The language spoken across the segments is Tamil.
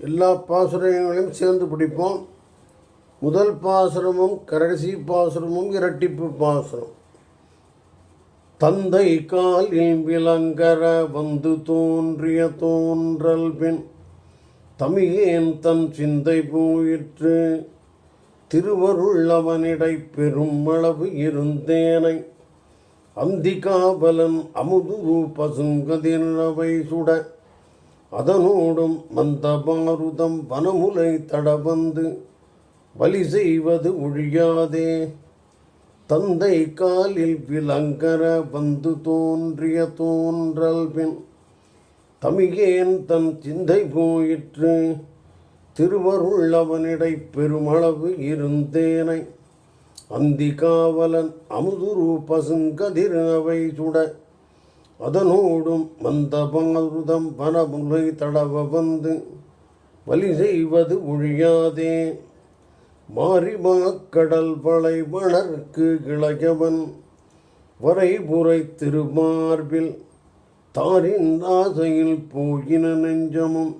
எல்லா பாசுரங்களையும் சேர்ந்து பிடிப்போம். முதல் பாசுரமும் கடைசி பாசுரமும் இரட்டிப்பு பாசுரம். தந்தை காலில் விளங்கர வந்து தோன்றிய தோன்றல் பின் தமியேன் தன் சிந்தை போயிற்று. திருவருள்ளவனிடை பெருமளவு இருந்தேனை அந்திகாபலன் அமுது பசுங்கதிரவை சுட அதனோடும் மந்தபாருதம் வனமுலை தடவந்து வலி செய்வது ஒழியாதே. தந்தை காலில் விலங்கர வந்து தோன்றிய தோன்றல் பின் தமிகேன் தன் சிந்தை போயிற்று. திருவருள்ளவனிடை பெருமளவு இருந்தேனை. அந்திகாவலன் அமுதுரு பசுங்கதிரவை சுட அதனோடும் மந்தபாருதம் வனமுலை தடவ வந்து வலி செய்வது ஒழியாதே. மாறிமாக்கடல் வளை வளர்க்கு இளையவன் வரைபுரை திருமார்பில் தாரின் ஆசையில் போயின நெஞ்சமும்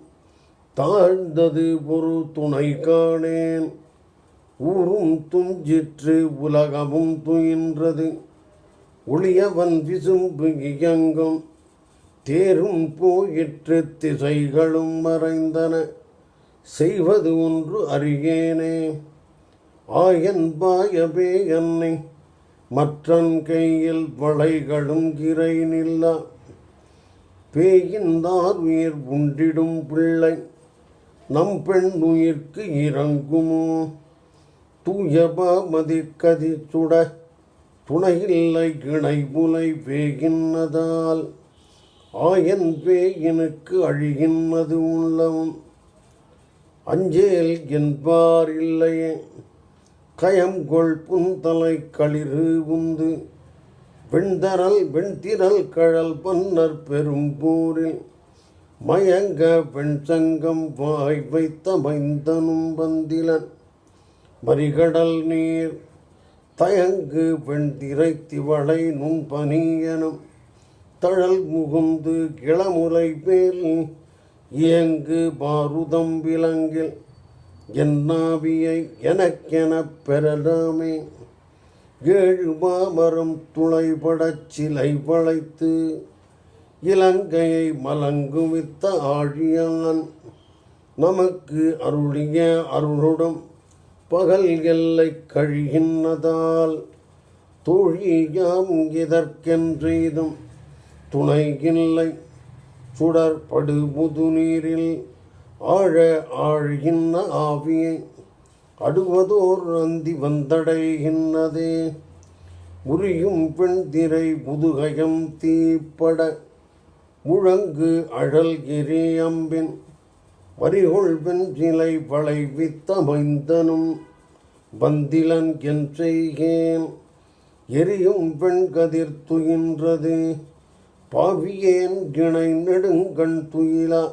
தாழ்ந்தது ஒரு துணை காணேன். ஊரும் துஞ்சிற்று உலகமும் துயின்றது. ஒளியவன் விசும்பு இயங்கும். தேரும் போயிற்று திசைகளும் மறைந்தன. செய்வது ஒன்று அறியேனே. ஆயன் பாயபே என்னை. மற்றன் கையில் வளைகளும் கிரை நில்லா பேயின்தார் உயிர் உண்டிடும் பிள்ளை. நம் பெண் உயிர்க்கு இறங்குமோ தூயபா மதிக்கதி சுட துணையில்லை கிணை முலை வேகின்னதால் ஆயன் பேயினுக்கு அழிகின்றது உள்ளவன் அஞ்சேல் என்பார் இல்லையே கயம்கொள் புந்தலை களிறு உந்து. வெண்தரல் வெண்திரல் கழல் பன்னர் பெரும்பூரில் மயங்க வெண்சங்கம் வாய் வைத்த மைந்தனும் வந்திலன். மறிகடல் நீர் தயங்கு வெண்திரை திவளை நுண்பனியனும் தழல் முகுந்து கிளமுலை மேல் இயங்கு பாருதம் விலங்கில் என்னாவியை எனக்கெனப் பெறலாமே. ஏழு மாமரம் துளைபடச் சிலை வளைத்து இலங்கையை மலங்குவித்த ஆழியான். நமக்கு அருளிய அருளுடன் பகல் எல்லை கழிகின்றதால் தொழியாம் இதற்கென்றெய்தும் துணை இல்லை சுடற்படு முதுநீரில் ஆழ ஆழ்கின்ற ஆவியை அடுவதோர் அந்தி வந்தடைகின்றதே உரியும் பெண் திரை முதுகயம் தீப்பட முழங்கு அழல் எரே அம்பின் வரிகொள் பெண் வளைவித்தமைந்தனும் வந்திலன் என் செய்கேன். எரியும் வெண்கதிர் துயின்றது பாவியேன் கிணை நெடுங்கண் துயிலா.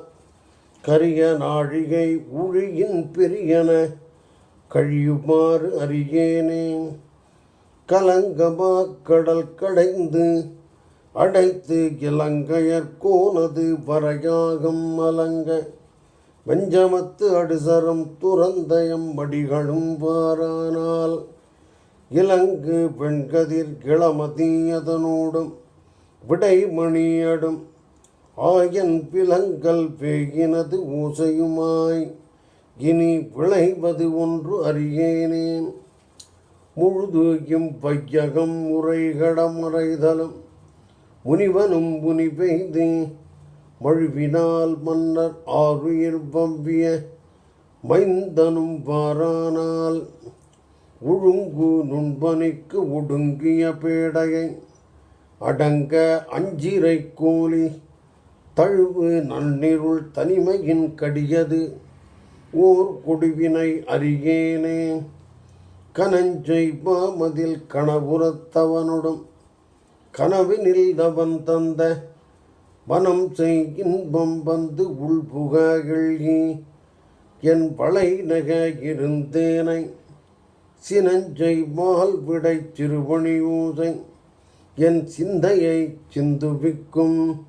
கரிய நாழிகை ஊழியின் பெரியன கழியுமாறு அறியேனே. கலங்கமா கடல் கடைந்து அடைத்து இலங்கையர் கோனது வரையாகம் அலங்க வெஞ்சமத்து அடுசரம் துறந்தயம் வடிகளும் வாரானால். இலங்கு வெண்கதிர் கிளமதீயதனோடும் விடைமணியடும். ஆயன் பிலங்கல் பேயினது ஊசையுமாய் இனி விளைவது ஒன்று அறியேனேன். முழுதும் பையகம் உரைகடம் முனிவனும் புனி பெய்து மழுவினால் மன்னர் ஆறுயிர் வம்பிய மைந்தனும் வாரானால் ஒழுங்கு நுண்பனிக்கு ஒடுங்கிய பேடையை அடங்க அஞ்சிரை கோலி தழுவு நன்னிருள் தனிமையின் கடியது ஓர் குடிவினை அறியேனே. கனஞ்சை மாமதில் கணபுரத்தவனுடன் கனவினில் தவன் தந்த மனம் செய் இன்பம் வந்து உள்புகி என் வளை நக இருந்தேனை சினஞ்சை மால் விடை சிறுபணி ஊசை என் சிந்தையை சிந்துவிக்கும்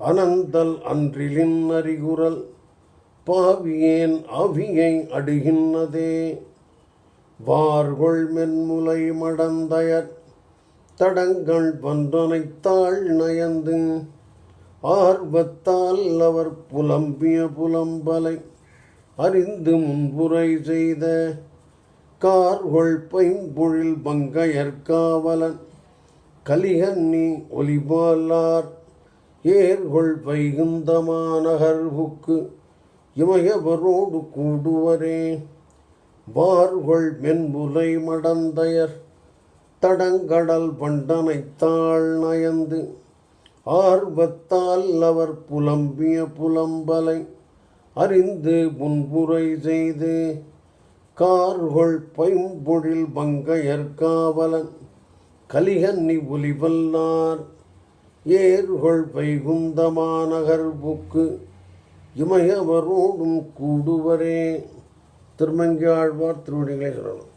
அனந்தல் அன்றிலின் அறிகுறல் பாவியேன் அவியை அடுகின்றதே வார்கொள் மென்முலை மடந்தயர் தடங்கள் வந்தனைத்தாள் நயந்து. ஆர்வத்தால் அவர் புலம்பிய புலம்பலை அறிந்து முன்புரை செய்த கார்கொள் பைம்பொழில் பங்கையற்காவலன் கலிகன்னி ஒலிபாலார் ஏர்கொள் பைகுந்தமாநகர்வுக்கு இமயவரோடு கூடுவரே. வார்கொள் மென்புலை மடந்தையர் தடங்கடல் பண்டனைத்தாள் நயந்து ஆர்வத்தால் அவர் புலம்பிய புலம்பலை அறிந்து முன்புரை செய்து கார்கொள் பைம்பொழில் பங்கையற்காவலன் கலிகன்னி ஒலிவல்லார் ஏர்கொள் வைகுந்தமாநகர்வுக்கு இமயவரோடும் கூடுவரே. திருமங்கியாழ்வார் திருவடிகளை சொல்லலாம்.